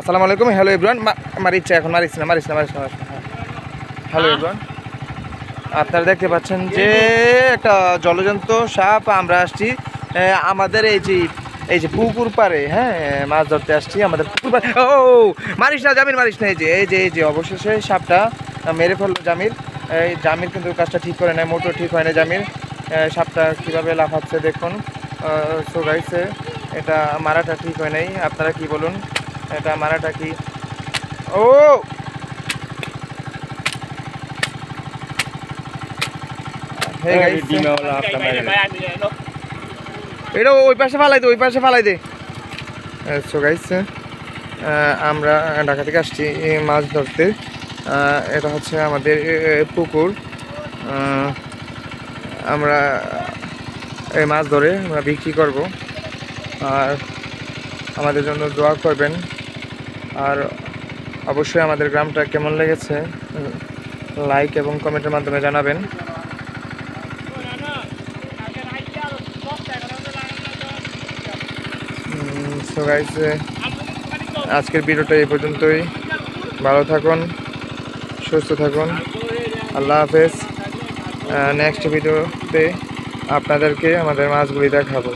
আসসালামু আলাইকুম hello everyone. মারিচ্ছে এখন মারিস না মারিস না মারিস না হ্যালো এভরিওয়ান। আপনারা দেখতে পাচ্ছেন যে একটা জলজন্ত সাপ আমরা আসছি আমাদের এই যে এই যে পুকুর পাড়ে হ্যাঁ মাছ ধরতে আসছি আমাদের পুকুর পাড়ে। ও মারিস না জামিল মারিস না এই যে এই যে এই যে অবশেষে সাপটা মেরে ফেলল জামিল। এই জামিল কিন্তু কাজটা ঠিক করে নেয় মোটর ঠিক হয় না জামিল। সাপটা কীভাবে লাফাচ্ছে দেখুন। সো গাইছে এটা মারাটা ঠিক হয় নাই। আপনারা কি বলুন? এটা মারাটা কি? ও! এটা ওই পাশে ফালাই দে ওই পাশে ফালাই দে। সো গাইস আমরা ঢাকা থেকে আসছি মাছ ধরতে। এটা হচ্ছে আমাদের পুকুর। আমরা এই মাছ ধরে আমরা বিক্রি করব। আর আমাদের জন্য দোয়া করবেন। আর অবশ্যই আমাদের গ্রামটা কেমন লেগেছে লাইক এবং কমেন্টের মাধ্যমে জানাবেন। আজকের ভিডিওটা এই পর্যন্তই। ভালো থাকুন, সুস্থ থাকুন। আল্লাহ হাফেজ। নেক্সট ভিডিওতে আপনাদেরকে আমাদের মাছগুলি দেখাবো।